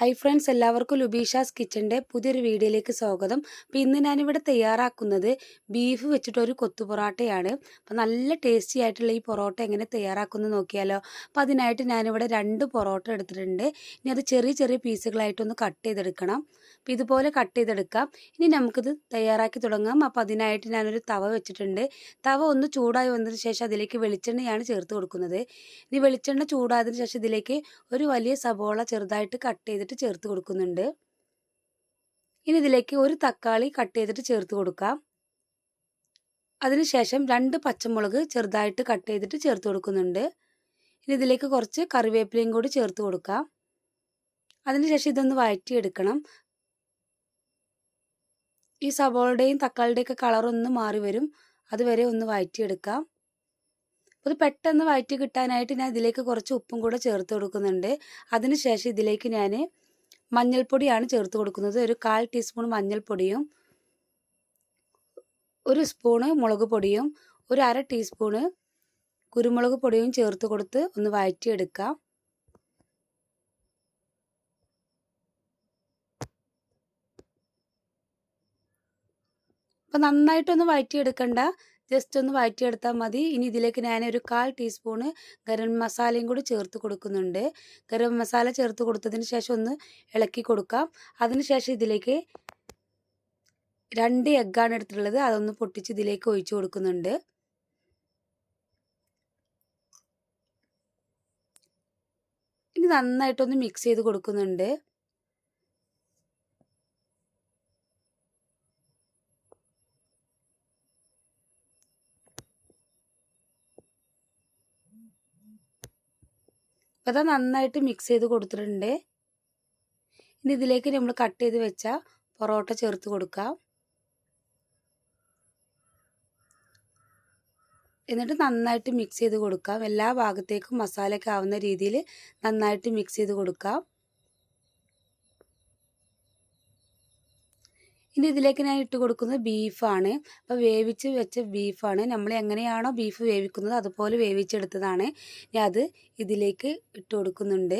Hi friends എല്ലാവർക്കും ലുബീഷാസ് കിച്ചന്റെ പുതിയൊരു വീഡിയോയിലേക്ക് സ്വാഗതം. അപ്പോൾ ഇന്ന് ഞാനിവിടെ തയ്യാറാക്കുന്നത് ബീഫ് വെച്ചിട്ടൊരു കൊത്തു പൊറോട്ടയാണ്. അപ്പോൾ നല്ല ടേസ്റ്റി ആയിട്ടുള്ള ഈ പൊറോട്ട എങ്ങനെ തയ്യാറാക്കുന്നത് നോക്കിയാലോ. അപ്പോൾ അതിനായിട്ട് ഞാനിവിടെ രണ്ട് പൊറോട്ട എടുത്തിട്ടുണ്ട്. ഇനി അത് ചെറിയ ചെറിയ പീസുകളായിട്ടൊന്ന് കട്ട് ചെയ്തെടുക്കണം. അപ്പോൾ ഇതുപോലെ കട്ട് ചെയ്തെടുക്കാം. ഇനി നമുക്കിത് തയ്യാറാക്കി തുടങ്ങാം. അപ്പോൾ അതിനായിട്ട് ഞാനൊരു തവ വെച്ചിട്ടുണ്ട്. തവ ഒന്ന് ചൂടായി വന്നതിന് ശേഷം അതിലേക്ക് വെളിച്ചെണ്ണയാണ് ചേർത്ത് കൊടുക്കുന്നത്. ഇനി വെളിച്ചെണ്ണ ചൂടായതിനു ശേഷം ഇതിലേക്ക് ഒരു വലിയ സബോള ചെറുതായിട്ട് കട്ട് ചെയ്തിട്ട് ചേർത്ത് കൊടുക്കുന്നുണ്ട്. ഇനി ഇതിലേക്ക് ഒരു തക്കാളി കട്ട് ചെയ്തിട്ട് ചേർത്ത് കൊടുക്കാം. അതിനുശേഷം രണ്ട് പച്ചമുളക് ചെറുതായിട്ട് കട്ട് ചെയ്തിട്ട് ചേർത്ത് കൊടുക്കുന്നുണ്ട്. ഇനി ഇതിലേക്ക് കുറച്ച് കറിവേപ്പിലയും കൂടി ചേർത്ത് കൊടുക്കാം. അതിനുശേഷം ഇതൊന്ന് വഴറ്റിയെടുക്കണം. ഈ സബോളയുടെയും തക്കാളിയുടെയൊക്കെ കളറൊന്ന് മാറി വരും. അതുവരെ ഒന്ന് വഴറ്റിയെടുക്കാം. അത് പെട്ടെന്ന് വയറ്റി കിട്ടാനായിട്ട് ഞാൻ ഇതിലേക്ക് കുറച്ച് ഉപ്പും കൂടെ ചേർത്ത് കൊടുക്കുന്നുണ്ട്. അതിനുശേഷം ഇതിലേക്ക് ഞാൻ മഞ്ഞൾപ്പൊടിയാണ് ചേർത്ത് കൊടുക്കുന്നത്. ഒരു കാൽ ടീസ്പൂൺ മഞ്ഞൾപ്പൊടിയും ഒരു സ്പൂണ് മുളക് പൊടിയും ഒരു അര ടീസ്പൂണ് കുരുമുളക് പൊടിയും ചേർത്ത് കൊടുത്ത് ഒന്ന് വഴറ്റിയെടുക്കാം അപ്പം നന്നായിട്ടൊന്ന് വഴറ്റിയെടുക്കണ്ട ജസ്റ്റ് ഒന്ന് വഴറ്റിയെടുത്താൽ മതി. ഇനി ഇതിലേക്ക് ഞാൻ ഒരു കാൽ ടീസ്പൂണ് ഗരം മസാലയും കൂടി ചേർത്ത് കൊടുക്കുന്നുണ്ട്. ഗരം മസാല ചേർത്ത് കൊടുത്തതിന് ശേഷം ഒന്ന് ഇളക്കി കൊടുക്കാം. അതിനുശേഷം ഇതിലേക്ക് രണ്ട് എഗ്ഗാണ് എടുത്തിട്ടുള്ളത്. അതൊന്ന് പൊട്ടിച്ച് ഇതിലേക്ക് ഒഴിച്ചു കൊടുക്കുന്നുണ്ട്. ഇനി നന്നായിട്ടൊന്ന് മിക്സ് ചെയ്ത് കൊടുക്കുന്നുണ്ട്. അപ്പോൾ അത് നന്നായിട്ട് മിക്സ് ചെയ്ത് കൊടുത്തിട്ടുണ്ട്. ഇനി ഇതിലേക്ക് നമ്മൾ കട്ട് ചെയ്ത് വെച്ച പൊറോട്ട ചേർത്ത് കൊടുക്കാം. എന്നിട്ട് നന്നായിട്ട് മിക്സ് ചെയ്ത് കൊടുക്കാം. എല്ലാ ഭാഗത്തേക്കും മസാലയൊക്കെ ആവുന്ന രീതിയിൽ നന്നായിട്ട് മിക്സ് ചെയ്ത് കൊടുക്കാം. ഇനി ഇതിലേക്ക് ഞാൻ ഇട്ട് കൊടുക്കുന്നത് ബീഫാണ് അപ്പോൾ വേവിച്ച് വെച്ച ബീഫാണ് നമ്മൾ എങ്ങനെയാണോ ബീഫ് വേവിക്കുന്നത് അതുപോലെ വേവിച്ചെടുത്തതാണ്. ഞാൻ അത് ഇതിലേക്ക് ഇട്ട് കൊടുക്കുന്നുണ്ട്.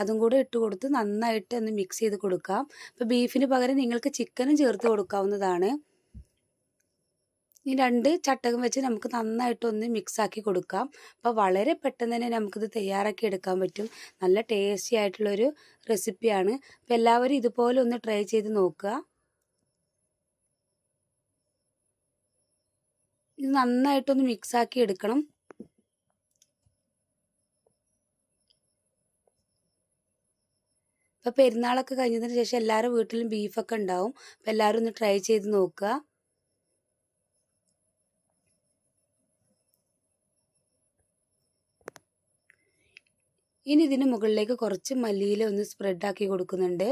അതും കൂടെ ഇട്ട് കൊടുത്ത് നന്നായിട്ട് ഒന്ന് മിക്സ് ചെയ്ത് കൊടുക്കാം. അപ്പോൾ ബീഫിന് പകരം നിങ്ങൾക്ക് ചിക്കനും ചേർത്ത് കൊടുക്കാവുന്നതാണ്. ഈ രണ്ട് ചട്ടകം വെച്ച് നമുക്ക് നന്നായിട്ടൊന്ന് മിക്സാക്കി കൊടുക്കാം. അപ്പോൾ വളരെ പെട്ടെന്ന് തന്നെ നമുക്കിത് തയ്യാറാക്കി എടുക്കാൻ പറ്റും. നല്ല ടേസ്റ്റി ആയിട്ടുള്ളൊരു റെസിപ്പിയാണ് അപ്പോൾ എല്ലാവരും ഇതുപോലെ ഒന്ന് ട്രൈ ചെയ്ത് നോക്കുക. ഇത് നന്നായിട്ടൊന്ന് മിക്സാക്കി എടുക്കണം. അപ്പോൾ പെരുന്നാളൊക്കെ കഴിഞ്ഞതിന് ശേഷം എല്ലാവരും വീട്ടിലും ബീഫൊക്കെ ഉണ്ടാവും. അപ്പോൾ എല്ലാവരും ഒന്ന് ട്രൈ ചെയ്ത് നോക്കുക. ഇനി ഇതിന് മുകളിലേക്ക് കുറച്ച് മല്ലിയില ഒന്ന് സ്പ്രെഡാക്കി കൊടുക്കുന്നുണ്ട്.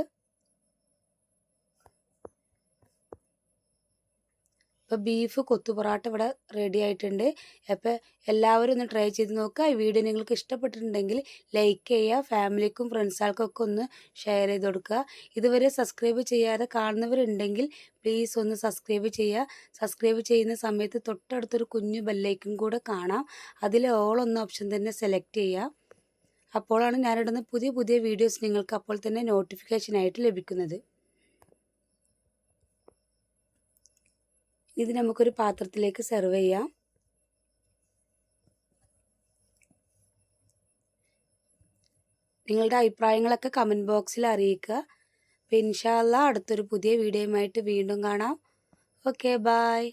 അപ്പോൾ ബീഫ് കൊത്തു പൊറോട്ട ഇവിടെ റെഡി ആയിട്ടുണ്ട്. അപ്പോൾ എല്ലാവരും ഒന്ന് ട്രൈ ചെയ്ത് നോക്കുക. ഈ വീഡിയോ നിങ്ങൾക്ക് ഇഷ്ടപ്പെട്ടിട്ടുണ്ടെങ്കിൽ ലൈക്ക് ചെയ്യുക ഫാമിലിക്കും ഫ്രണ്ട്സുകൾക്കൊക്കെ ഒന്ന് ഷെയർ ചെയ്ത് കൊടുക്കുക. ഇതുവരെ സബ്സ്ക്രൈബ് ചെയ്യാതെ കാണുന്നവരുണ്ടെങ്കിൽ പ്ലീസ് ഒന്ന് സബ്സ്ക്രൈബ് ചെയ്യുക. സബ്സ്ക്രൈബ് ചെയ്യുന്ന സമയത്ത് തൊട്ടടുത്തൊരു കുഞ്ഞു ബെല്ലൈക്കും കൂടെ കാണാം. അതിൽ ഓൾ എന്ന ഓപ്ഷൻ തന്നെ സെലക്ട് ചെയ്യുക. അപ്പോഴാണ് ഞാനിടുന്ന പുതിയ പുതിയ വീഡിയോസ് നിങ്ങൾക്ക് അപ്പോൾ തന്നെ നോട്ടിഫിക്കേഷനായിട്ട് ലഭിക്കുന്നത്. ഇത് നമുക്കൊരു പാത്രത്തിലേക്ക് സെർവ് ചെയ്യാം. നിങ്ങളുടെ അഭിപ്രായങ്ങളൊക്കെ കമന്റ് ബോക്സിൽ അറിയിക്കുക. അപ്പോൾ ഇൻഷാല്ല അടുത്തൊരു പുതിയ വീഡിയോയുമായിട്ട് വീണ്ടും കാണാം. Okay bye